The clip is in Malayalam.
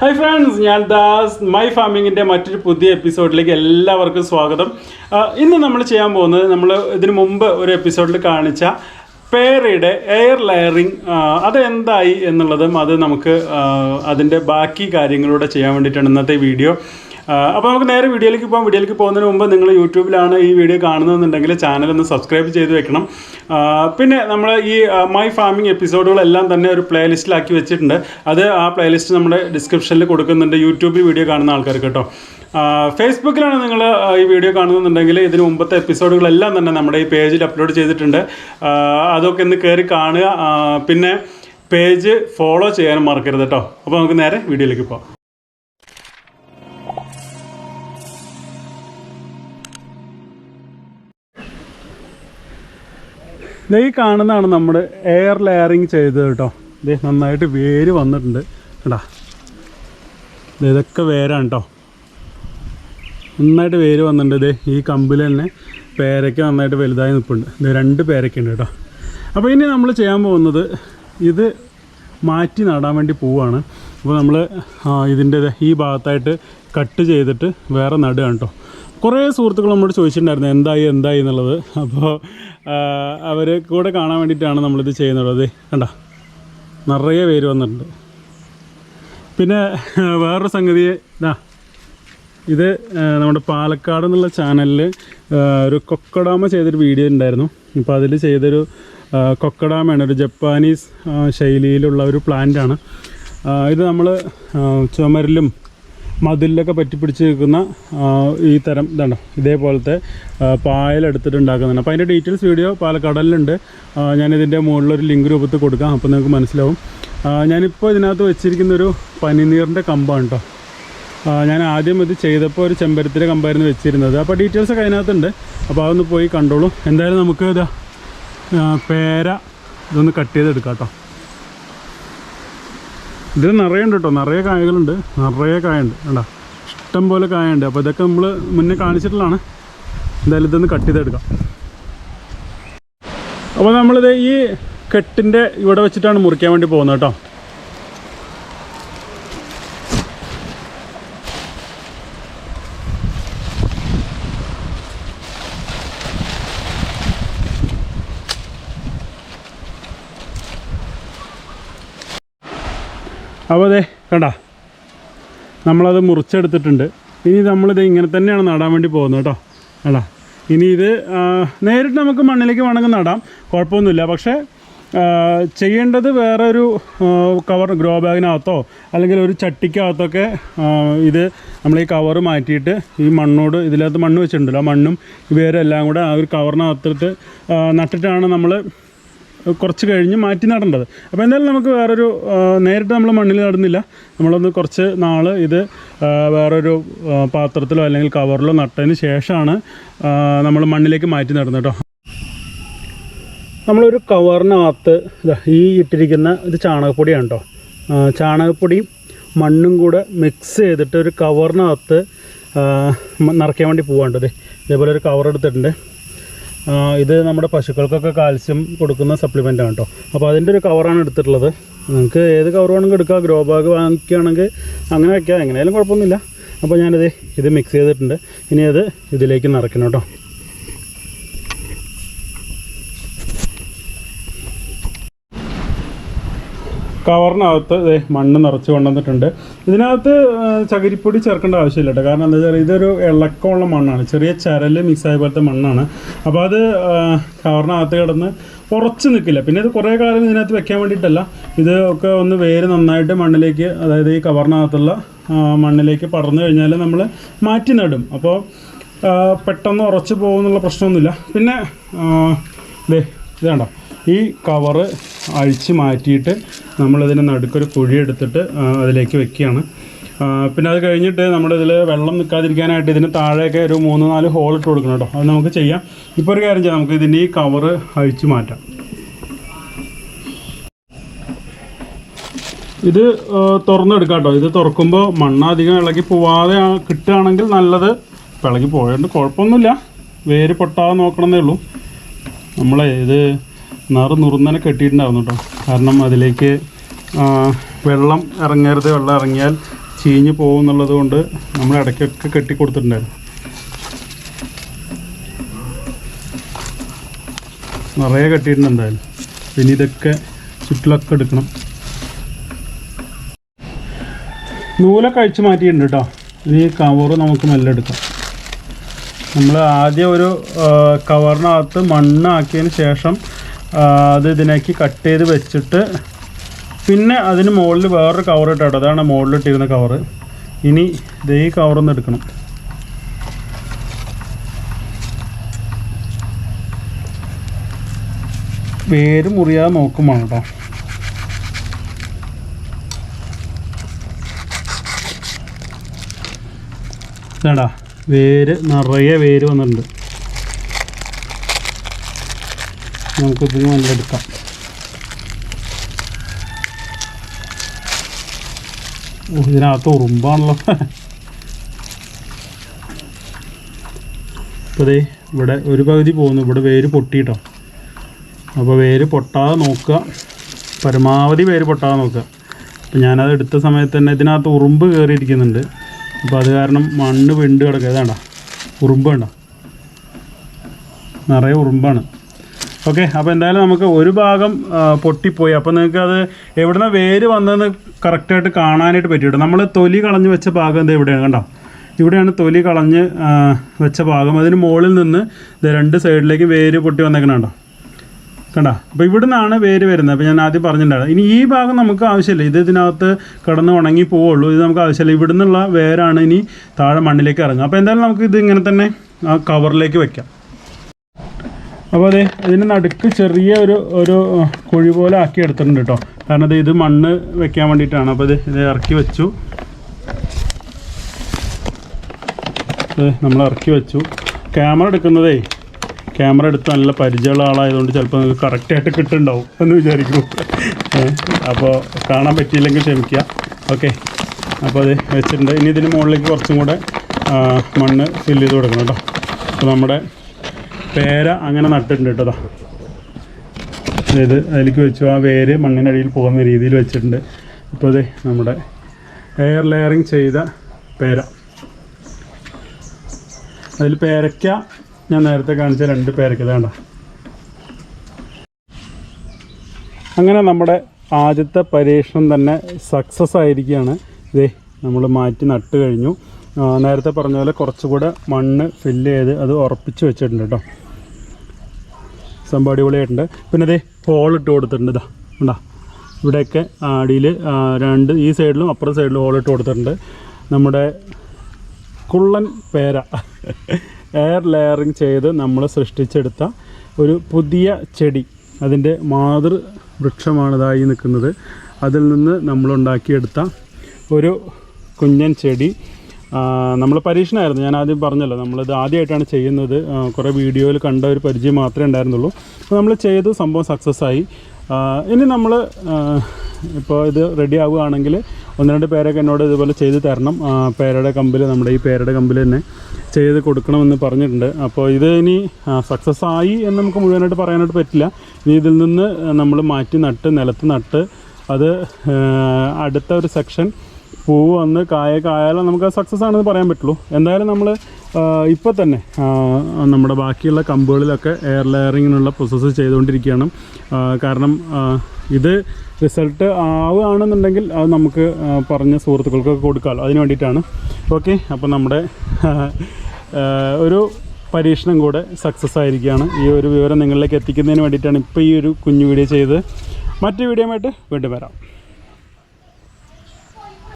ഹായ് ഫ്രണ്ട്സ് ഞാൻ ദാസ്. മൈ ഫാമിങ്ങിന്റെ മറ്റൊരു പുതിയ എപ്പിസോഡിലേക്ക് എല്ലാവർക്കും സ്വാഗതം. ഇന്ന് നമ്മൾ ചെയ്യാൻ പോകുന്നത് നമ്മൾ ഇതിനു മുമ്പ് ഒരു എപ്പിസോഡിൽ കാണിച്ച പേരയുടെ എയർ ലെയറിങ് അതെന്തായി എന്നുള്ളതും അത് നമുക്ക് അതിന്റെ ബാക്കി കാര്യങ്ങളൂടെ ചെയ്യാൻ വേണ്ടിയിട്ടാണ് ഇന്നത്തെ വീഡിയോ അപ്പോൾ നമുക്ക് നേരെ വീഡിയോയിലേക്ക് പോകാം വീഡിയോയിലേക്ക് പോകുന്നതിന് മുമ്പ് നിങ്ങൾ യൂട്യൂബിലാണ് ഈ വീഡിയോ കാണുന്നതെന്നുണ്ടെങ്കിൽ ചാനൽ ഒന്ന് സബ്സ്ക്രൈബ് ചെയ്ത് വെക്കണം. പിന്നെ നമ്മൾ ഈ മൈ ഫാമിംഗ് എപ്പിസോഡുകളെല്ലാം തന്നെ ഒരു പ്ലേലിസ്റ്റിലാക്കി വെച്ചിട്ടുണ്ട്. അത് ആ പ്ലേലിസ്റ്റ് നമ്മുടെ ഡിസ്ക്രിപ്ഷനിൽ കൊടുക്കുന്നുണ്ട്. യൂട്യൂബിൽ വീഡിയോ കാണുന്ന ആൾക്കാർക്ക് കേട്ടോ. ഫേസ്ബുക്കിലാണ് നിങ്ങൾ ഈ വീഡിയോ കാണുന്നുണ്ടെങ്കിൽ ഇതിന് മുമ്പത്തെ എപ്പിസോഡുകളെല്ലാം തന്നെ നമ്മുടെ ഈ പേജിൽ അപ്ലോഡ് ചെയ്തിട്ടുണ്ട്. അതൊക്കെ ഒന്ന് കയറി കാണുക. പിന്നെ പേജ് ഫോളോ ചെയ്യാനും മറക്കരുത് കേട്ടോ. അപ്പോൾ നമുക്ക് നേരെ വീഡിയോയിലേക്ക് പോകാം ഈ കാണുന്നതാണ് നമ്മൾ എയർ ലെയറിങ് ചെയ്തത് കേട്ടോ. ദേ നന്നായിട്ട് വേര് വന്നിട്ടുണ്ട് കേട്ടാ ഇതൊക്കെ വേരാണ് കേട്ടോ. നന്നായിട്ട് വേര് വന്നിട്ടുണ്ട്. ഇതേ ഈ കമ്പിൽ തന്നെ പേരയ്ക്ക നന്നായിട്ട് വലുതായി നിൽപ്പുണ്ട്. ഇത് രണ്ട് പേരയ്ക്കുണ്ട് കേട്ടോ. അപ്പോൾ ഇനി നമ്മൾ ചെയ്യാൻ പോകുന്നത് ഇത് മാറ്റി നടാൻ വേണ്ടി പോവാണ് അപ്പോൾ നമ്മൾ ഇതിന്റെ ഈ ഭാഗത്തായിട്ട് കട്ട് ചെയ്തിട്ട് വേറെ നടുകയാണ് കേട്ടോ. കുറേ സുഹൃത്തുക്കൾ നമ്മളോട് ചോദിച്ചിട്ടുണ്ടായിരുന്നു എന്തായി എന്തായി എന്നുള്ളത്. അപ്പോൾ അവർ കൂടെ കാണാൻ വേണ്ടിയിട്ടാണ് നമ്മളിത് ചെയ്യുന്നുള്ളത് കണ്ടോ. നിറയെ പേര് വന്നിട്ടുണ്ട്. പിന്നെ വേറൊരു സംഗതി ഇതാ ഇത് നമ്മുടെ പാലക്കാട് എന്നുള്ള ചാനലിൽ ഒരു കൊക്കഡാമ ചെയ്തൊരു വീഡിയോ ഉണ്ടായിരുന്നു. അപ്പോൾ അതിൽ ചെയ്തൊരു കൊക്കഡാമയാണ് ഒരു ജപ്പാനീസ് ശൈലിയിലുള്ള ഒരു പ്ലാന്റാണ്. ഇത് നമ്മൾ ചുമരിലും മതിലൊക്കെ പറ്റി പിടിച്ച് നിൽക്കുന്ന ഈ തരം ഇതാണ്. ഇതേപോലത്തെ പായലെടുത്തിട്ടുണ്ടാക്കുന്നതാണ് അപ്പോൾ അതിന്റെ ഡീറ്റെയിൽസ് വീഡിയോ പാലക്കാടലിലുണ്ട്. ഞാനിതിന്റെ മുകളിലൊരു ലിങ്ക് രൂപത്തിൽ കൊടുക്കാം. അപ്പോൾ നിങ്ങൾക്ക് മനസ്സിലാവും. ഞാനിപ്പോൾ ഇതിനകത്ത് വെച്ചിരിക്കുന്നൊരു പനിനീറിന്റെ കമ്പാണ് കേട്ടോ ഞാൻ ആദ്യം ഇത് ചെയ്തപ്പോൾ ഒരു ചെമ്പരത്തിന്റെ കമ്പായിരുന്നു വെച്ചിരുന്നത്. അപ്പോൾ ഡീറ്റെയിൽസ് ഒക്കെ അതിനകത്തുണ്ട്. അപ്പോൾ അതൊന്ന് പോയി കണ്ടോളൂ. എന്തായാലും നമുക്ക് ഇതാ പേര ഇതൊന്ന് കട്ട് ചെയ്തെടുക്കാം കേട്ടോ ഇതിൽ നിറയെ ഉണ്ട് കേട്ടോ നിറയെ കായകളുണ്ട്. നിറയെ കായുണ്ട് കണ്ടോ? ഇഷ്ടം പോലെ കായുണ്ട് അപ്പോൾ ഇതൊക്കെ നമ്മൾ മുന്നേ കാണിച്ചിട്ടുള്ളതാണ്. എന്തായാലും ഇതൊന്ന് കട്ട് ചെയ്തെടുക്കാം. അപ്പോൾ നമ്മളിത് ഈ കെട്ടിന്റെ ഇവിടെ വെച്ചിട്ടാണ് മുറിക്കാൻ വേണ്ടി പോകുന്നത് കേട്ടോ അപ്പോൾ അതെ കേട്ടാ നമ്മളത് മുറിച്ചെടുത്തിട്ടുണ്ട്. ഇനി നമ്മളിത് ഇങ്ങനെ തന്നെയാണ് നടാൻ വേണ്ടി പോകുന്നത് കേട്ടോ. കണ്ടാ? ഇനി ഇത് നേരിട്ട് നമുക്ക് മണ്ണിലേക്ക് വേണമെങ്കിൽ നടാം. കുഴപ്പമൊന്നുമില്ല. പക്ഷേ ചെയ്യേണ്ടത് വേറെ ഒരു കവർ ഗ്രോ ബാഗിനകത്തോ അല്ലെങ്കിൽ ഒരു ചട്ടിക്കകത്തൊക്കെ ഇത് നമ്മൾ ഈ കവർ മാറ്റിയിട്ട് ഈ മണ്ണോട് ഇതിനകത്ത് മണ്ണ് വെച്ചിട്ടുണ്ടല്ലോ. ആ മണ്ണും വേറെ എല്ലാം കൂടെ ആ ഒരു കവറിനകത്തിട്ട് നട്ടിട്ടാണ് നമ്മൾ കുറച്ച് കഴിഞ്ഞ് മാറ്റി നടേണ്ടത് അപ്പോൾ എന്തായാലും നമുക്ക് വേറൊരു നേരിട്ട് നമ്മൾ മണ്ണിൽ നടുന്നില്ല. നമ്മളൊന്ന് കുറച്ച് നാൾ ഇത് വേറൊരു പാത്രത്തിലോ അല്ലെങ്കിൽ കവറിലോ നട്ടതിന് ശേഷമാണ് നമ്മൾ മണ്ണിലേക്ക് മാറ്റി നടുന്നത് കേട്ടോ. നമ്മളൊരു കവറിനകത്ത് ഈ ഇട്ടിരിക്കുന്ന ഇത് ചാണകപ്പൊടിയാണ് കേട്ടോ. ചാണകപ്പൊടിയും മണ്ണും കൂടെ മിക്സ് ചെയ്തിട്ട് ഒരു കവറിനകത്ത് നിറയ്ക്കാൻ വേണ്ടി പോകാണ്ടത് ഇതേപോലെ ഒരു കവർ എടുത്തിട്ടുണ്ട്. ഇത് നമ്മുടെ പശുക്കൾക്കൊക്കെ കാൽസ്യം കൊടുക്കുന്ന സപ്ലിമെന്റ് ആണ് കേട്ടോ. അപ്പോൾ അതിന്റെ ഒരു കവറാണ് എടുത്തിട്ടുള്ളത്. നിങ്ങൾക്ക് ഏത് കവർ വേണമെങ്കിൽ എടുക്കാം. ഗ്രോ ബാഗ് വാങ്ങിക്കുകയാണെങ്കിൽ അങ്ങനെ വയ്ക്കാം എങ്ങനെയായാലും കുഴപ്പമൊന്നുമില്ല. അപ്പോൾ ഞാനിത് ഇത് മിക്സ് ചെയ്തിട്ടുണ്ട്. ഇനി അത് ഇതിലേക്ക് നിറയ്ക്കണം കേട്ടോ. കവറിനകത്ത് മണ്ണ് നിറച്ച് കൊണ്ടുവന്നിട്ടുണ്ട്. ഇതിനകത്ത് ചകിരിപ്പൊടി ചേർക്കേണ്ട ആവശ്യമില്ല കേട്ടോ. കാരണം എന്താ വെച്ചാൽ ഇതൊരു ഇളക്കമുള്ള മണ്ണാണ്. ചെറിയ ചരൽ മിക്സ് ആയ പോലത്തെ മണ്ണാണ്. അപ്പോൾ അത് കവറിനകത്ത് കിടന്ന് ഉറച്ച് നിൽക്കില്ല പിന്നെ ഇത് കുറേ കാലം ഇതിനകത്ത് വെക്കാൻ വേണ്ടിയിട്ടല്ല. ഇത് ഒക്കെ ഒന്ന് വേര് നന്നായിട്ട് മണ്ണിലേക്ക് അതായത് ഈ കവറിനകത്തുള്ള മണ്ണിലേക്ക് പടർന്നു കഴിഞ്ഞാൽ നമ്മൾ മാറ്റി നടും. അപ്പോൾ പെട്ടെന്ന് ഉറച്ച് പോകുന്നുള്ള പ്രശ്നമൊന്നുമില്ല. പിന്നെ ഇതേ ദേ ഇത് കണ്ടോ? ഈ കവറ് അഴിച്ച് മാറ്റിയിട്ട് നമ്മളിതിന് നടുക്കൊരു കുഴി എടുത്തിട്ട് അതിലേക്ക് വെക്കുകയാണ്. പിന്നെ അത് കഴിഞ്ഞിട്ട് നമ്മളിതിൽ വെള്ളം നിൽക്കാതിരിക്കാനായിട്ട് ഇതിന് താഴെയൊക്കെ ഒരു മൂന്ന് നാല് ഹോൾ ഇട്ട് കൊടുക്കണം കേട്ടോ. അത് നമുക്ക് ചെയ്യാം. ഇപ്പോൾ ഒരു കാര്യം ചെയ്യാം. നമുക്ക് ഇതിന്റെ ഈ കവറ് അഴിച്ച് മാറ്റാം. ഇത് തുറന്നെടുക്കാം കേട്ടോ. ഇത് തുറക്കുമ്പോൾ മണ്ണ് അധികം ഇളകി പോവാതെ കിട്ടുകയാണെങ്കിൽ നല്ലത് ഇളകി പോയതുകൊണ്ട് കുഴപ്പമൊന്നുമില്ല. വേര് പൊട്ടാതെ നോക്കണമെന്നേ ഉള്ളൂ. നമ്മളെ ഇത് നറു നുറുന്നനെ കെട്ടിയിട്ടുണ്ടായിരുന്നു കേട്ടോ. കാരണം അതിലേക്ക് വെള്ളം ഇറങ്ങരുത് വെള്ളം ഇറങ്ങിയാൽ ചീഞ്ഞ് പോകുന്നുള്ളത് കൊണ്ട് നമ്മൾ ഇടയ്ക്കൊക്കെ കെട്ടി കൊടുത്തിട്ടുണ്ടായിരുന്നു നിറയെ കെട്ടിയിട്ടുണ്ട് എന്തായാലും പിന്നെ ഇതൊക്കെ ചുറ്റിലൊക്കെ എടുക്കണം. നൂലൊക്കെ അഴിച്ച് മാറ്റിയിട്ടുണ്ട് കേട്ടോ. ഇനി കവറ് നമുക്ക് മെല്ലെ എടുക്കാം. നമ്മൾ ആദ്യം ഒരു കവറിനകത്ത് മണ്ണാക്കിയതിന് ശേഷം അത് ഇതിനേക്ക് കട്ട് ചെയ്ത് വെച്ചിട്ട് പിന്നെ അതിന് മുകളിൽ വേറൊരു കവർ ഇട്ടോ അതാണ് മുകളിലിട്ടിരുന്ന കവർ ഇനി ഇതേ കവറൊന്ന് എടുക്കണം. വേര് മുറിയാതെ നോക്കും വേണം കേട്ടോ. ഇതാടാ വേര് നിറയെ വേര് വന്നിട്ടുണ്ട്. നമുക്കിത് നല്ല എടുക്കാം. ഇതിനകത്ത് ഉറുമ്പാണല്ലോ. അപ്പോൾ ദേ ഇവിടെ ഒരു പകുതി പോകുന്നു. ഇവിടെ വേര് പൊട്ടിയിട്ടോ. അപ്പോൾ വേര് പൊട്ടാതെ നോക്കുക. പരമാവധി വേര് പൊട്ടാതെ നോക്കുക. അപ്പോൾ ഞാനത് എടുത്ത സമയത്ത് തന്നെ ഇതിനകത്ത് ഉറുമ്പ് കയറിയിരിക്കുന്നുണ്ട് അപ്പോൾ അത് കാരണം മണ്ണ് വിണ്ട് കിടക്കുക. ഇതാണ്ട. ഉറുമ്പ് വേണ്ട നിറയെ ഉറുമ്പാണ്. ഓക്കെ അപ്പോൾ എന്തായാലും നമുക്ക് ഒരു ഭാഗം പൊട്ടിപ്പോയി. അപ്പോൾ നിങ്ങൾക്ക് അത് എവിടുന്ന വേര് വന്നതെന്ന് കറക്റ്റായിട്ട് കാണാനായിട്ട് പറ്റിയിട്ട്? നമ്മൾ തൊലി കളഞ്ഞ് വെച്ച ഭാഗം ഇത് ഇവിടെയാണ് കണ്ടോ? ഇവിടെയാണ് തൊലി കളഞ്ഞ് വെച്ച ഭാഗം. അതിന് മുകളിൽ നിന്ന് രണ്ട് സൈഡിലേക്ക് വേര് പൊട്ടി വന്നേക്കണുണ്ടോ കണ്ടോ? അപ്പോൾ ഇവിടുന്നാണ് വേര് വരുന്നത്. അപ്പോൾ ഞാൻ ആദ്യം പറഞ്ഞിട്ടുണ്ടായിരുന്നു ഇനി ഈ ഭാഗം നമുക്ക് ആവശ്യമില്ല. ഇത് ഇതിനകത്ത് കിടന്ന് ഉണങ്ങി പോവുള്ളൂ. ഇത് നമുക്ക് ആവശ്യമില്ല. ഇവിടുന്നുള്ള വേരാണ് ഇനി താഴെ മണ്ണിലേക്ക് ഇറങ്ങുക. അപ്പോൾ എന്തായാലും നമുക്ക് ഇത് ഇങ്ങനെ തന്നെ ആ കവറിലേക്ക് വെക്കാം. അപ്പോൾ അതെ ഇതിന് നടുക്ക് ചെറിയ ഒരു ഒരു കുഴി പോലെ ആക്കി എടുത്തിട്ടുണ്ട് കേട്ടോ കാരണം അത് ഇത് മണ്ണ് വെക്കാൻ വേണ്ടിയിട്ടാണ്. അപ്പോൾ ഇത് ഇത് ഇറക്കി വെച്ചു. നമ്മൾ ഇറക്കി വെച്ചു. ക്യാമറ എടുക്കുന്നതേ ക്യാമറ എടുത്ത് നല്ല പരിചയമുള്ള ആളായതുകൊണ്ട് ചിലപ്പോൾ നിങ്ങൾക്ക് കറക്റ്റായിട്ട് കിട്ടുന്നുണ്ടാവും എന്ന് വിചാരിക്കുന്നു അപ്പോൾ കാണാൻ പറ്റിയില്ലെങ്കിൽ ക്ഷമിക്കുക. ഓക്കെ. അപ്പോൾ അത് വെച്ചിട്ടുണ്ട്. ഇനി ഇതിന് മുകളിലേക്ക് കുറച്ചും കൂടെ മണ്ണ് ഫില്ല് ചെയ്ത് കൊടുക്കണം കേട്ടോ അപ്പോൾ നമ്മുടെ പേര അങ്ങനെ നട്ടിട്ടുണ്ട് കേട്ടോ അതായത് അതിലേക്ക് വെച്ചു. ആ വേര് മണ്ണിനടിയിൽ പോകുന്ന രീതിയിൽ വെച്ചിട്ടുണ്ട്. ഇപ്പോൾ അതെ നമ്മുടെ എയർ ലെയറിങ് ചെയ്ത പേര. അതിൽ പേരയ്ക്ക ഞാൻ നേരത്തെ കാണിച്ച രണ്ട് പേരയ്ക്ക. വേണ്ട അങ്ങനെ നമ്മുടെ ആദ്യത്തെ പരീക്ഷണം തന്നെ സക്സസ് ആയിരിക്കുകയാണ്. ഇതേ നമ്മൾ മാറ്റി നട്ട് കഴിഞ്ഞു. നേരത്തെ പറഞ്ഞ പോലെ കുറച്ചുകൂടെ മണ്ണ് ഫില്ല് ചെയ്ത് അത് ഉറപ്പിച്ച് വെച്ചിട്ടുണ്ട് കേട്ടോ സംഭവം അടിപൊളിയായിട്ടുണ്ട്. പിന്നെ അതേ ഹോൾ ഇട്ട് കൊടുത്തിട്ടുണ്ട് ഇതാ ഉണ്ടാ ഇവിടെയൊക്കെ അടിയിൽ രണ്ട് ഈ സൈഡിലും അപ്പുറം സൈഡിലും ഹോൾ ഇട്ട് കൊടുത്തിട്ടുണ്ട്. നമ്മുടെ കുള്ളൻ പേര എയർ ലെയറിങ് ചെയ്ത് നമ്മൾ സൃഷ്ടിച്ചെടുത്ത ഒരു പുതിയ ചെടി. അതിന്റെ മാതൃ വൃക്ഷമാണ് ഇതായി നിൽക്കുന്നത്. അതിൽ നിന്ന് നമ്മളുണ്ടാക്കിയെടുത്ത ഒരു കുഞ്ഞൻ ചെടി. നമ്മൾ പരീക്ഷണമായിരുന്നു ഞാൻ ആദ്യം പറഞ്ഞല്ലോ നമ്മളിത് ആദ്യമായിട്ടാണ് ചെയ്യുന്നത്. കുറേ വീഡിയോയിൽ കണ്ട ഒരു പരിചയം മാത്രമേ ഉണ്ടായിരുന്നുള്ളൂ. അപ്പോൾ നമ്മൾ ചെയ്ത് സംഭവം സക്സസ് ആയി ഇനി നമ്മൾ ഇപ്പോൾ ഇത് റെഡി ആവുകയാണെങ്കിൽ ഒന്ന് രണ്ട് പേരൊക്കെ എന്നോട് ഇതുപോലെ ചെയ്ത് തരണം. പേരുടെ കമ്പിൽ നമ്മുടെ ഈ പേരയുടെ കമ്പിൽ തന്നെ ചെയ്ത് കൊടുക്കണമെന്ന് പറഞ്ഞിട്ടുണ്ട്. അപ്പോൾ ഇത് ഇനി സക്സസ് ആയി എന്ന് നമുക്ക് മുഴുവനായിട്ട് പറയാനായിട്ട് പറ്റില്ല. ഇനി ഇതിൽ നിന്ന് നമ്മൾ മാറ്റി നട്ട് നിലത്ത് നട്ട് അത് അടുത്ത ഒരു സെക്ഷൻ പൂവ് വന്ന് കായൊക്കെ ആയാലും നമുക്ക് സക്സസ് ആണെന്ന് പറയാൻ പറ്റുള്ളൂ. എന്തായാലും നമ്മൾ ഇപ്പോൾ തന്നെ നമ്മുടെ ബാക്കിയുള്ള കമ്പുകളിലൊക്കെ എയർ ലെയറിങ്ങിനുള്ള പ്രോസസ്സ് ചെയ്തുകൊണ്ടിരിക്കുകയാണ്. കാരണം ഇത് റിസൾട്ട് ആവുകയാണെന്നുണ്ടെങ്കിൽ അത് നമുക്ക് പറഞ്ഞ സുഹൃത്തുക്കൾക്കൊക്കെ കൊടുക്കാമല്ലോ അതിന് വേണ്ടിയിട്ടാണ്. ഓക്കെ അപ്പോൾ നമ്മുടെ ഒരു പരീക്ഷണം കൂടെ സക്സസ് ആയിരിക്കുകയാണ്. ഈ ഒരു വിവരം നിങ്ങളിലേക്ക് എത്തിക്കുന്നതിന് വേണ്ടിയിട്ടാണ് ഇപ്പോൾ ഈ ഒരു കുഞ്ഞു വീഡിയോ ചെയ്ത് മറ്റു വീഡിയോ ആയിട്ട് വീണ്ടും വരാം.